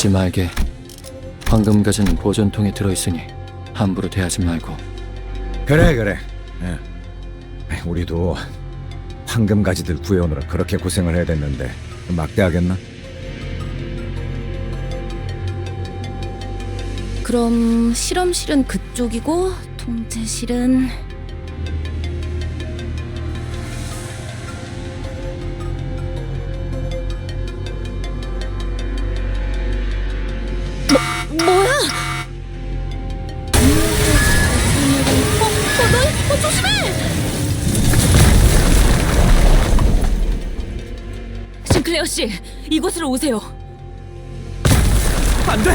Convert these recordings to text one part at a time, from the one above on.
아프지 말게. 황금 가지는 보존통에 들어있으니 함부로 대하지 말고. 그래 그래. 예. 우리도 황금 가지들 구해오느라 그렇게 고생을 해야 됐는데 막대하겠나? 그럼 실험실은 그쪽이고 통제실은 씨, 이곳으로 오세요. 안 돼!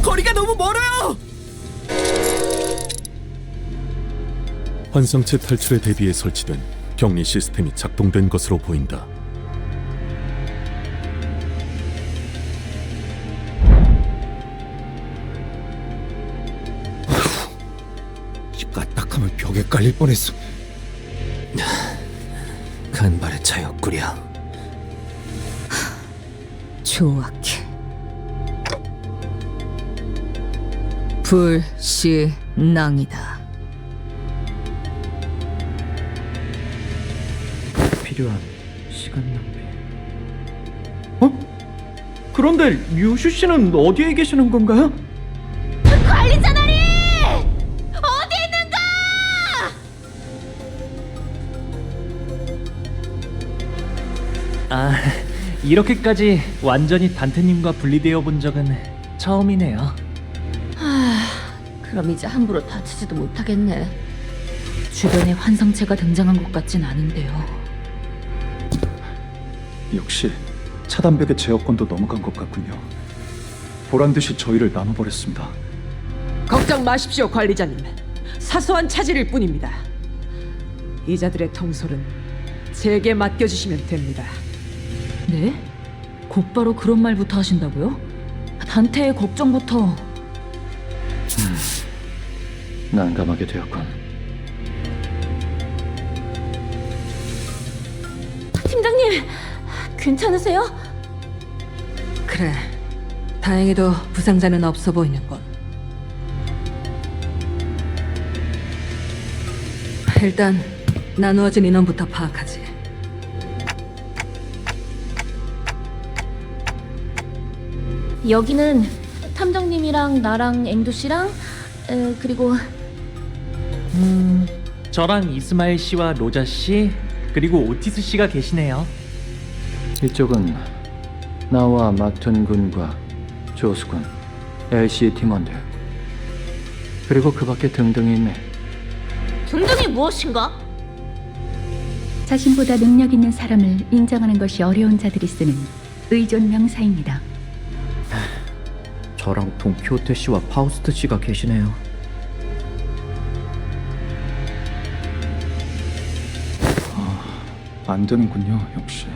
거리가 너무 멀어요! 환상체 탈출에 대비해 설치된 격리 시스템이 작동된 것으로 보인다. 까딱하면 벽에 깔릴 뻔했어. 간발의 차였구려. 조악해. 불신앙이다. 필요한 시간 낭비. 어? 그런데 류슈 씨는 어디에 계시는 건가요? 관리자 나리! 어디 있는가? 아, 이렇게까지 완전히 단테님과 분리되어 본 적은 처음이네요. 그럼 이제 함부로 다치지도 못하겠네. 주변에 환상체가 등장한 것 같진 않은데요. 역시 차단벽의 제어권도 넘어간 것 같군요. 보란 듯이 저희를 나눠버렸습니다. 걱정 마십시오, 관리자님. 사소한 차질일 뿐입니다. 이자들의 통솔은 제게 맡겨주시면 됩니다. 네? 곧바로 그런 말부터 하신다고요? 단테의 걱정부터 난감하게 되었군. 팀장님 괜찮으세요? 그래. 다행히도 부상자는 없어 보이는군. 일단 나누어진 인원부터 파악하지. 여기는 탐정님이랑 나랑 앵두 씨랑 에, 그리고 음, 저랑 이스마일 씨와 로자 씨, 그리고 오티스 씨가 계시네요. 이쪽은 나와 마튼 군과 조수 군, LC 팀원들 그리고 그 밖에 등등이 있네. 등등이 무엇인가? 자신보다 능력 있는 사람을 인정하는 것이 어려운 자들이 쓰는 의존 명사입니다. 저랑 동키호테 씨와 파우스트 씨가 계시네요. 안 되는군요, 역시.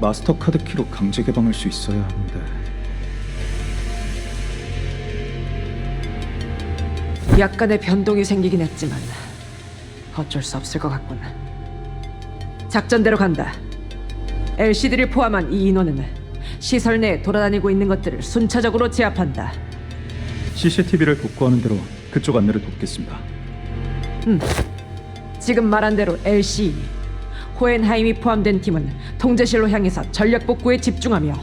마스터 카드 키로 강제 개방할 수 있어야 하는데. 약간의 변동이 생기긴 했지만 어쩔 수 없을 것 같군. 작전대로 간다. LCD를 포함한 이 인원은 시설 내에 돌아다니고 있는 것들을 순차적으로 제압한다. CCTV를 복구하는 대로 그쪽 안내를 돕겠습니다. 지금 말한 대로 LC, 호엔하임이 포함된 팀은 통제실로 향해서 전력 복구에 집중하며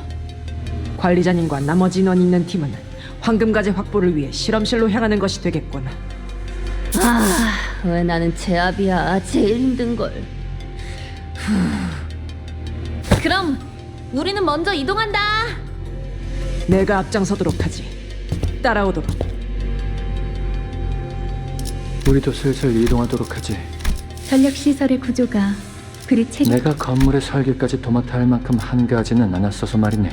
관리자님과 나머지 인원이 있는 팀은 황금가재 확보를 위해 실험실로 향하는 것이 되겠군. 아, 왜 나는 제압이야? 제일 힘든 걸. 그럼 우리는 먼저 이동한다. 내가 앞장서도록 하지. 따라오도록. 우리도 슬슬 이동하도록 하지. 전력 시설의 구조가 그리 체 내가 건물의 설계까지 도맡아 할 만큼 한가하지는 않았어서 말이네.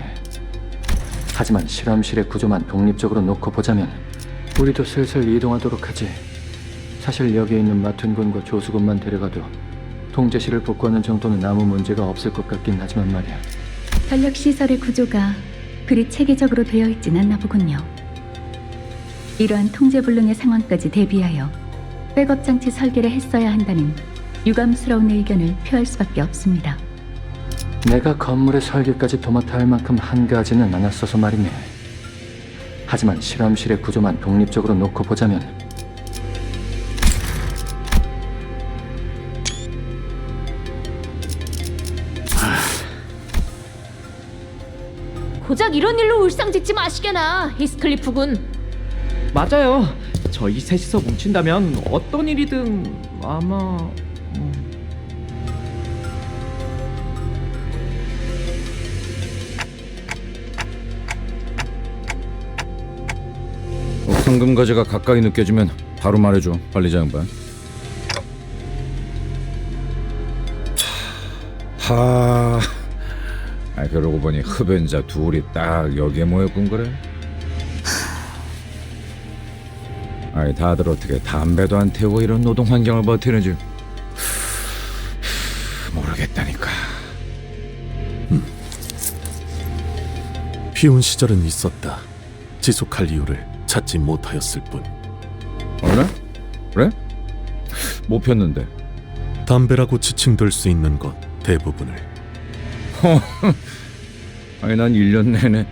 하지만 실험실의 구조만 독립적으로 놓고 보자면 우리도 슬슬 이동하도록 하지. 사실 여기에 있는 마툰군과 조수군만 데려가도 통제실을 복구하는 정도는 아무 문제가 없을 것 같긴 하지만 말이야. 전력 시설의 구조가 그리 체계적으로 되어 있진 않나 보군요. 이러한 통제 불능의 상황까지 대비하여 백업 장치 설계를 했어야 한다는 유감스러운 의견을 표할 수밖에 없습니다. 내가 건물의 설계까지 도맡아 할 만큼 한가하지는 않았어서 말이네. 하지만 실험실의 구조만 독립적으로 놓고 보자면 이런 일로 울상 짓지 마시게나, 히스클리프 군. 맞아요. 저희 셋이서 뭉친다면 어떤 일이든 아마 음, 황금 가지가 가까이 느껴지면 바로 말해줘. 관리자 양반. 하. 아 그러고 보니 흡연자 둘이 딱 여기에 모였군 그래. 아이 다들 어떻게 담배도 안 태우고 이런 노동 환경을 버티는지 모르겠다니까. 피운 시절은 있었다. 지속할 이유를 찾지 못하였을 뿐. 그래? 그래? 못 폈는데. 담배라고 지칭될 수 있는 것 대부분을 아니 난 1년 내내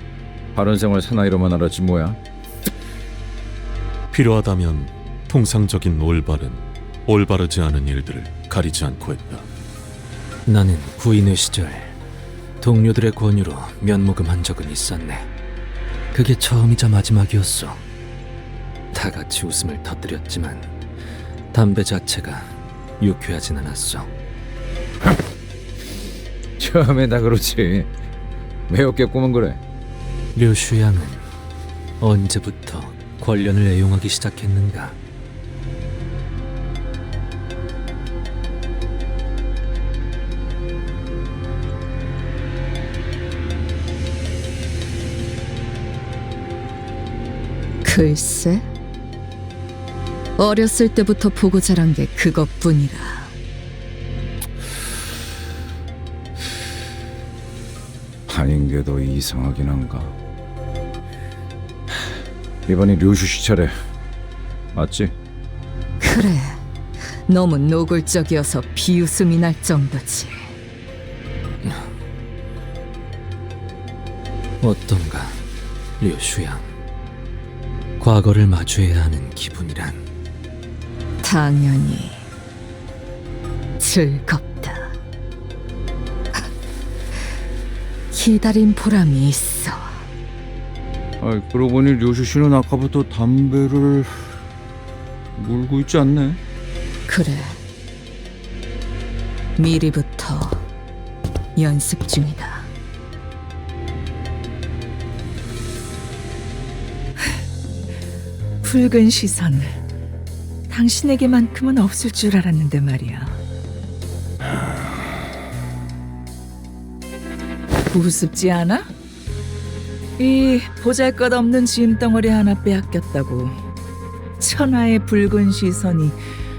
바른 생활 사나이로만 알았지 뭐야. 필요하다면 통상적인 올바른 올바르지 않은 일들을 가리지 않고 했다. 나는 구인의 시절 동료들의 권유로 면목음한 적은 있었네. 그게 처음이자 마지막이었어. 다 같이 웃음을 터뜨렸지만 담배 자체가 유쾌하진 않았어. 처음에 다 그렇지. 매웠겠구먼 그래. 류슈양은 언제부터 권련을 애용하기 시작했는가? 글쎄, 어렸을 때부터 보고 자란 게 그것뿐이라. 아닌 게 더 이상하긴 한가. 이번이 류슈 씨 차례 맞지? 그래, 너무 노골적이어서 비웃음이 날 정도지. 어떤가, 류슈양. 과거를 마주해야 하는 기분이란 당연히 즐겁다. 기다린 보람이 있어. 아, 그러고 보니 류슈 씨는 아까부터 담배를 물고 있지 않네. 그래. 미리부터 연습 중이다. 붉은 시선. 당신에게만큼은 없을 줄 알았는데 말이야. 우습지 않아? 이 보잘것없는 짐덩어리 하나 빼앗겼다고 천하의 붉은 시선이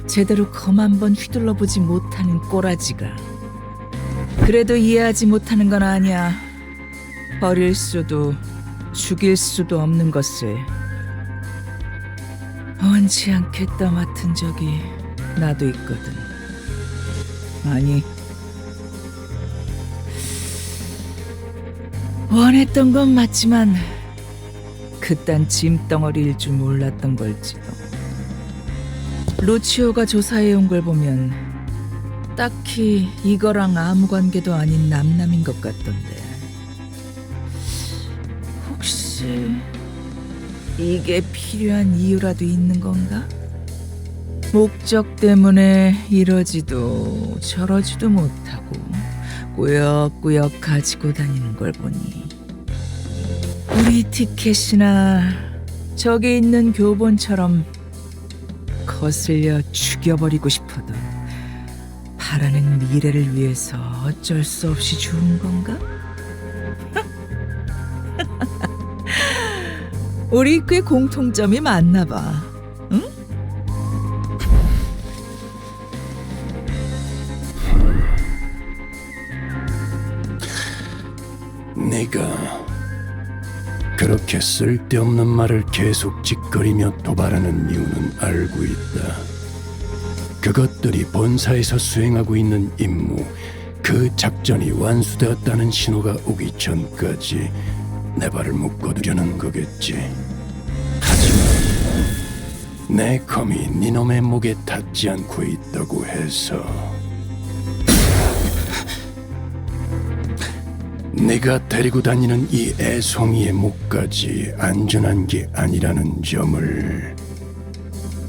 제대로 검 한 번 휘둘러 보지 못하는 꼬라지가 그래도 이해하지 못하는 건 아니야 버릴 수도 죽일 수도 없는 것을 원치 않게 떠맡은 적이 나도 있거든. 아니, 원했던 건 맞지만 그딴 짐덩어리일 줄 몰랐던 걸지도. 루치오가 조사해 온 걸 보면 딱히 이거랑 아무 관계도 아닌 남남인 것 같던데. 혹시 이게 필요한 이유라도 있는 건가? 목적 때문에 이러지도 저러지도 못하고 꾸역꾸역 가지고 다니는 걸 보니 우리 티켓이나 저기 있는 교본처럼 거슬려 죽여버리고 싶어도 바라는 미래를 위해서 어쩔 수 없이 죽은 건가? 우리 꽤 공통점이 많나 봐. 응? 네가 그렇게 쓸데없는 말을 계속 짓거리며 도발하는 이유는 알고 있다. 그것들이 본사에서 수행하고 있는 임무, 그 작전이 완수되었다는 신호가 오기 전까지 내 발을 묶어두려는 거겠지. 하지만 내 검이 니놈의 목에 닿지 않고 있다고 해서 네가 데리고 다니는 이 애송이의 목까지 안전한 게 아니라는 점을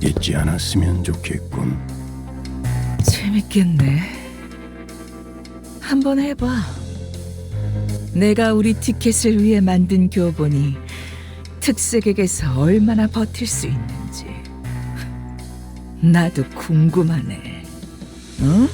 잊지 않았으면 좋겠군. 재밌겠네. 한번 해봐. 내가 우리 티켓을 위해 만든 교본이 특색에게서 얼마나 버틸 수 있는지 나도 궁금하네. 응?